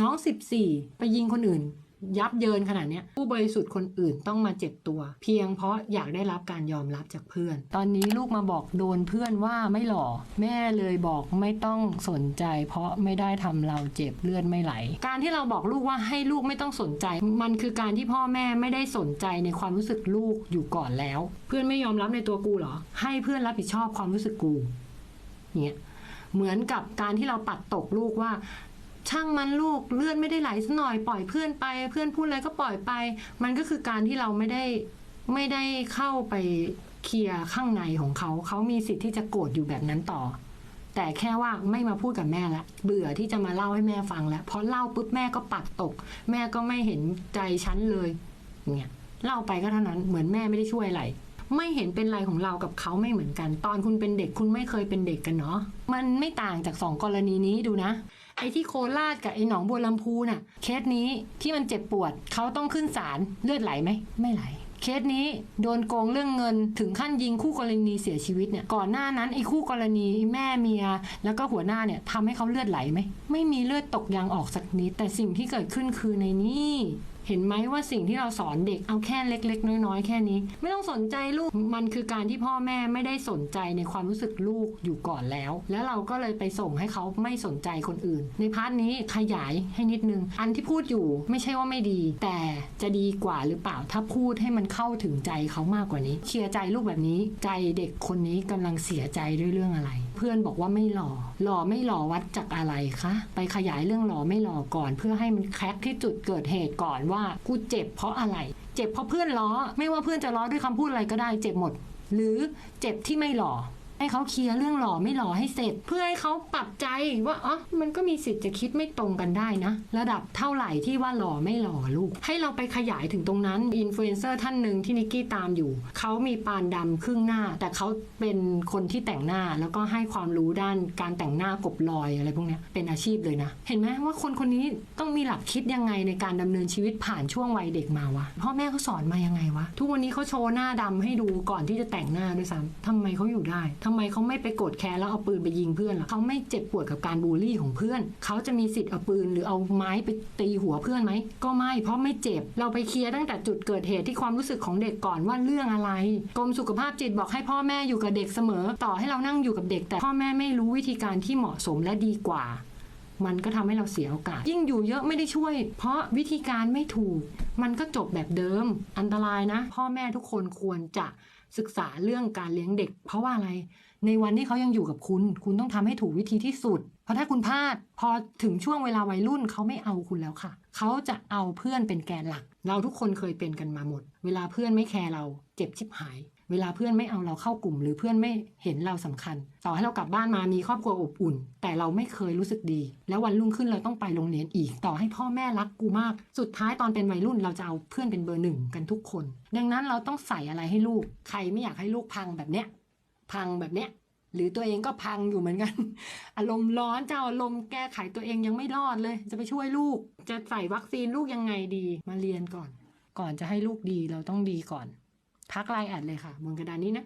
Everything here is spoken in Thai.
น้อง 14 ไปยิงคนอื่น ยับเยินขนาดนี้ผู้บริสุทธิ์คนอื่นต้องมาเจ็บตัว เพียงเพราะอยากได้รับการยอมรับจากเพื่อน ตอนนี้ลูกมาบอกโดนเพื่อนว่าไม่หล่อ แม่เลยบอกไม่ต้องสนใจ เพราะไม่ได้ทำเราเจ็บเลือดไม่ไหล การที่เราบอกลูกว่าให้ลูกไม่ต้องสนใจ มันคือการที่พ่อแม่ไม่ได้สนใจในความรู้สึกลูกอยู่ก่อนแล้ว เพื่อนไม่ยอมรับในตัวกูเหรอ ให้เพื่อนรับผิดชอบความรู้สึกกูเนี่ยเหมือนกับการที่เราปัดตกลูกว่า ช่างมันลูกเลือดไม่ได้ไหลสักหน่อยปล่อยเพื่อนไป เพื่อนพูดอะไรก็ปล่อยไป มันก็คือการที่เราไม่ได้ไม่ได้เข้าไปเคลียร์ข้างในของเขา เขามีสิทธิ์ที่จะโกรธอยู่แบบนั้นต่อ แต่แค่ว่าไม่มาพูดกับแม่ละ เบื่อที่จะมาเล่าให้แม่ฟังแล้วพราะเล่าปุ๊บแม่ก็ปัดตก แม่ก็ไม่เห็นใจฉันเลยเนี่ยเล่าไปก็เท่านั้นเหมือนแม่ไม่ได้ช่วยอะไรไม่เห็นเป็นไรของเรากับเขาไม่เหมือนกัน ตอนคุณเป็นเด็กคุณไม่เคยเป็นเด็กกันเนาะมันไม่ต่างจากสองกรณีนี้ดูนะ ไอ้ที่โคราชกับไอ้หนองบัวลำพูน่ะ เคสนี้ที่มันเจ็บปวดเขาต้องขึ้นศาลเลือดไหลไหมไม่ไหลเคสนี้โดนโกงเรื่องเงินถึงขั้นยิงคู่กรณีเสียชีวิตเนี่ยก่อนหน้านั้นไอ้คู่กรณีแม่เมีย แล้วก็หัวหน้าเนี่ยทำให้เขาเลือดไหลไหมไม่มีเลือดตกยางออกสักนิดแต่สิ่งที่เกิดขึ้นคือในนี้ เห็นไหมว่าสิ่งที่เราสอนเด็กเอาแค่เล็ก ๆ น้อยๆ แค่นี้ ไม่ต้องสนใจลูกมันคือการที่พ่อแม่ไม่ได้สนใจในความรู้สึกลูกอยู่ก่อนแล้ว แล้วเราก็เลยไปส่งให้เขาไม่สนใจคนอื่น ในพาร์ทนี้ขยายให้นิดนึง อันที่พูดอยู่ไม่ใช่ว่าไม่ดี แต่จะดีกว่าหรือเปล่าถ้าพูดให้มันเข้าถึงใจเขามากกว่านี้เคลียร์ใจลูกแบบนี้ ใจเด็กคนนี้กำลังเสียใจด้วยเรื่องอะไร เพื่อนบอกว่าไม่หล่อหล่อไม่หล่อวัดจากอะไรคะไปขยายเรื่องหล่อไม่หล่อก่อน เพื่อให้มันแคร็กที่จุดเกิดเหตุก่อนว่ากูเจ็บเพราะอะไร เจ็บเพราะเพื่อนล้อ ไม่ว่าเพื่อนจะล้อด้วยคำพูดอะไรก็ได้เจ็บหมด หรือเจ็บที่ไม่หล่อ ให้เขาเคลียร์เรื่องหล่อไม่หล่อให้เสร็จ เพื่อให้เขาปรับใจว่าอ๋อมันก็มีสิทธิ์จะคิดไม่ตรงกันได้นะ ระดับเท่าไหร่ที่ว่าหล่อไม่หล่อลูก ให้เราไปขยายถึงตรงนั้นอินฟลูเอนเซอร์ท่านหนึ่งที่นิกกี้ตามอยู่ เขามีปานดำครึ่งหน้า แต่เขาเป็นคนที่แต่งหน้าแล้วก็ให้ความรู้ด้านการแต่งหน้ากบรอยอะไรพวกนี้เป็นอาชีพเลยนะ เห็นไหมว่าคนคนนี้ต้องมีหลักคิดยังไงในการดำเนินชีวิตผ่านช่วงวัยเด็กมาวะพ่อแม่เขาสอนมายังไงวะทุกวันนี้เขาโชว์หน้าดำให้ดูก่อนที่จะแต่งหน้าด้วยซ้ำทำไมเขาอยู่ได้ทำไมเขาไม่ไปโกรธแค้นแล้วเอาปืนไปยิงเพื่อนล่ะเขาไม่เจ็บปวดกับการบูลลี่ของเพื่อน เขาจะมีสิทธิ์เอาปืนหรือเอาไม้ไปตีหัวเพื่อนไหม ก็ไม่ เพราะไม่เจ็บ เราไปเคลียร์ตั้งแต่จุดเกิดเหตุที่ความรู้สึกของเด็กก่อนว่าเรื่องอะไร กรมสุขภาพจิตบอกให้พ่อแม่อยู่กับเด็กเสมอ ต่อให้เรานั่งอยู่กับเด็ก แต่พ่อแม่ไม่รู้วิธีการที่เหมาะสมและดีกว่ามันก็ทำให้เราเสียโอกาส ยิ่งอยู่เยอะไม่ได้ช่วย เพราะวิธีการไม่ถูก มันก็จบแบบเดิม อันตรายนะ พ่อแม่ทุกคนควรจะ ศึกษาเรื่องการเลี้ยงเด็ก เพราะว่าอะไร ในวันที่เขายังอยู่กับคุณ คุณต้องทำให้ถูกวิธีที่สุด เพราะถ้าคุณพลาด พอถึงช่วงเวลาวัยรุ่นเขาไม่เอาคุณแล้วค่ะ เขาจะเอาเพื่อนเป็นแกนหลัก เราทุกคนเคยเป็นกันมาหมด เวลาเพื่อนไม่แคร์เรา เจ็บชิบหาย เวลาเพื่อนไม่เอาเราเข้ากลุ่ม หรือเพื่อนไม่เห็นเราสำคัญ ต่อให้เรากลับบ้านมามีครอบครัวอบอุ่น แต่เราไม่เคยรู้สึกดี แล้ววันรุ่งขึ้นเราต้องไปโรงเรียนอีก ต่อให้พ่อแม่รักกูมาก สุดท้ายตอนเป็นวัยรุ่นเราจะเอาเพื่อนเป็นเบอร์หนึ่งกันทุกคน ดังนั้นเราต้องใส่อะไรให้ลูก ใครไม่อยากให้ลูกพังแบบเนี้ยพังแบบเนี้ยหรือตัวเองก็พังอยู่เหมือนกัน อารมณ์ร้อนเจ้าอารมณ์แก้ไขตัวเองยังไม่รอดเลย จะไปช่วยลูก จะใส่วัคซีนลูกยังไงดี มาเรียนก่อน ก่อนจะให้ลูกดีเราต้องดีก่อน ทักไลน์แอดเลยค่ะบนกระดานนี้นะ